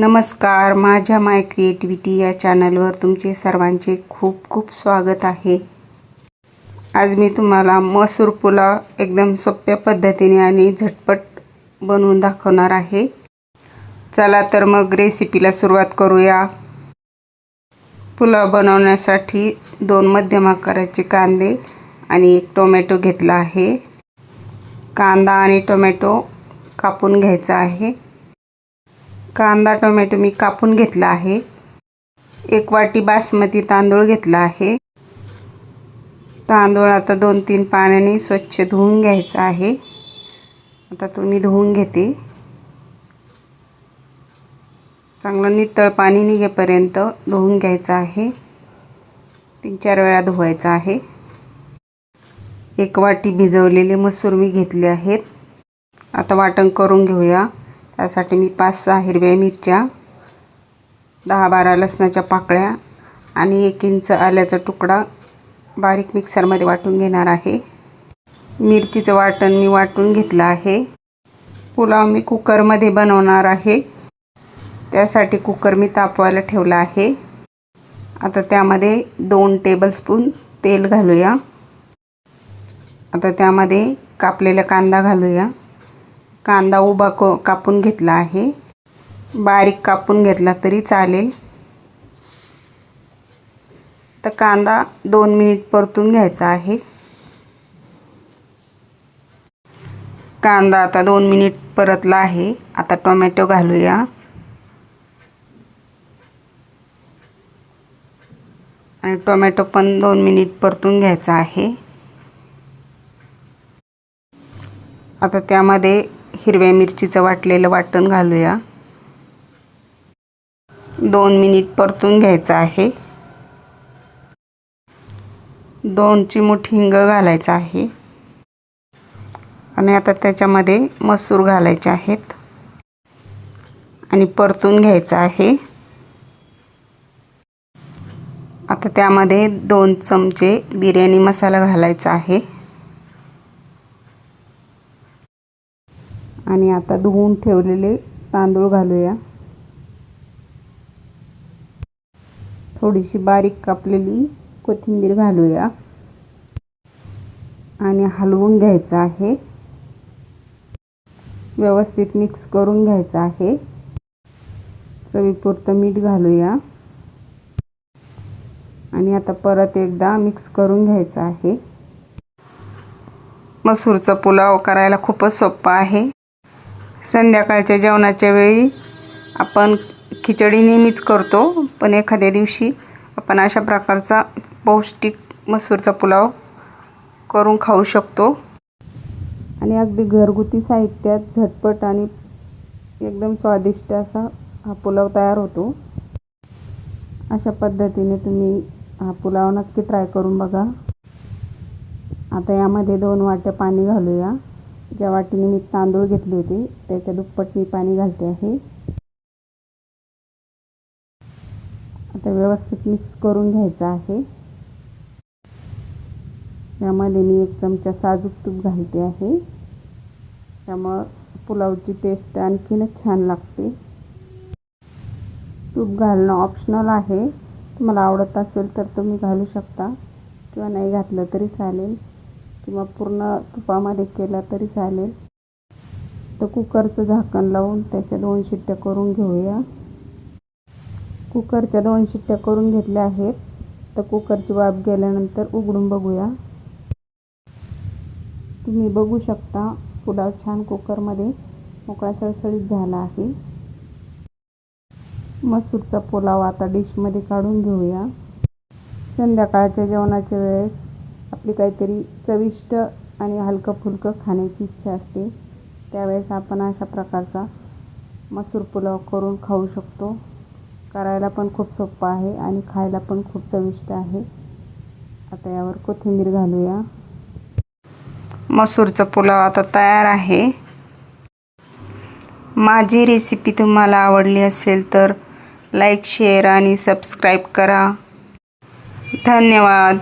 नमस्कार माझ्या माय क्रिएटिव्हिटी या चॅनलवर तुमचे सर्वांचे खूप खूप स्वागत आहे. आज मी तुम्हाला मसूर पुलाव एकदम सोप्या पद्धतीने आणि झटपट बनवून दाखवणार आहे. चला तर मग रेसिपीला सुरुवात करूया. पुलाव बनवण्यासाठी दोन मध्यम आकाराचे कांदे आणि एक टोमॅटो घेतला आहे. कांदा आणि टोमॅटो कापून घ्यायचा आहे. कांदा टोमॅटो मी कापून घेतला आहे. एक वाटी बासमती तांदूळ घेतला आहे. तांदूळ आता दोन तीन पाण्याने स्वच्छ धुवून घ्यायचा आहे. आता तो मी धुवून घेते. चांगलं नितळ पाणी निघेपर्यंत धुवून घ्यायचं आहे. तीन चार वेळा धुवायचा आहे. एक वाटी भिजवलेले मसूर मी घेतले आहेत. आता वाटण करून घेऊया. त्यासाठी मी पाच सहा हिरव्या मिरच्या दहा बारा लसणाच्या पाकळ्या आणि एक इंच आल्याचा तुकडा बारीक मिक्सरमध्ये वाटून घेणार आहे. मिरचीचं वाटण मी वाटून घेतलं आहे. पुलाव मी कुकरमध्ये बनवणार आहे. त्यासाठी कुकर मी तापवायला ठेवला आहे. आता त्यामध्ये दोन टेबलस्पून तेल घालूया. आता त्यामध्ये कापलेला कांदा घालूया. कांदा उभा क कापून घेतला आहे. बारीक कापून घेतला तरी चालेल. तर कांदा दोन मिनिट परतून घ्यायचा आहे. कांदा आता दोन मिनिट परतला आहे. आता टोमॅटो घालूया. आणि टोमॅटो पण दोन मिनिट परतून घ्यायचा आहे. आता त्यामध्ये हिरव्या मिरचीचं वाटलेलं वाटण घालूया. दोन मिनिट परतून घ्यायचं आहे. दोन चिमूट हिंग घालायचं आहे. आणि आता त्याच्यामध्ये मसूर घालायचे आहेत. आणि परतून घ्यायचं आहे. आता त्यामध्ये दोन चमचे बिर्याणी मसाला घालायचा आहे. आणि आता धुवून ठेवलेले तांदूळ घालूया. थोडीशी बारीक कापलेली कोथिंबीर घालूया. आणि हलवून घ्यायचं आहे. व्यवस्थित मिक्स करून घ्यायचं आहे. चवीपुरतं मीठ घालूया. आणि आता परत एकदा मिक्स करून घ्यायचं आहे. मसूरचा पुलाव करायला खूपच सोपा आहे. संध्याकाळच्या जेवणाच्या वेळी आपण खिचडी नेहमीच करतो पण एखाद्या दिवशी आपण अशा प्रकारचा पौष्टिक मसूरचा पुलाव करून खाऊ शकतो. आणि अगदी घरगुती साहित्यात झटपट आणि एकदम स्वादिष्ट असा हा पुलाव तयार होतो. अशा पद्धतीने तुम्ही हा पुलाव नक्की ट्राय करून बघा. आता यामध्ये दोन वाट्या पाणी घालूया. ज्या वाटीने मी तांदूळ घेतले होते त्याच्या दुप्पट मी पाणी घालते आहे. आता व्यवस्थित मिक्स करून घ्यायचं आहे. यामध्ये मी एक चमचा साजूक तूप घालते आहे. त्यामुळं पुलावची टेस्ट आणखीनच छान लागते. तूप घालणं ऑप्शनल आहे. तुम्हाला आवडत असेल तर तुम्ही घालू शकता. किंवा नाही घातलं तरी चालेल. किंवा पूर्ण तुपामध्ये केला तरी चालेल. तर कुकरचं झाकण लावून त्याच्या दोन शिट्ट्या करून घेऊया. कुकरच्या दोन शिट्ट्या करून घेतल्या आहेत. तर कुकरची वाफ गेल्यानंतर उघडून बघूया. तुम्ही बघू शकता पुलाव छान कुकरमध्ये मोकळा सळसळीत झाला आहे. मसूरचा पुलाव आता डिशमध्ये काढून घेऊया. संध्याकाळच्या जेवणाच्या वेळेस आपली काहीतरी चविष्ट आणि हलकं फुलकं खाण्याची इच्छा असते. त्यावेळेस आपण अशा प्रकारचा मसूर पुलाव करून खाऊ शकतो. करायला पण खूप सोपं आहे आणि खायला पण खूप चविष्ट आहे. आता यावर कोथिंबीर घालूया. मसूरचा पुलाव आता तयार आहे. माझी रेसिपी तुम्हाला आवडली असेल तर लाईक शेअर आणि सबस्क्राईब करा. धन्यवाद.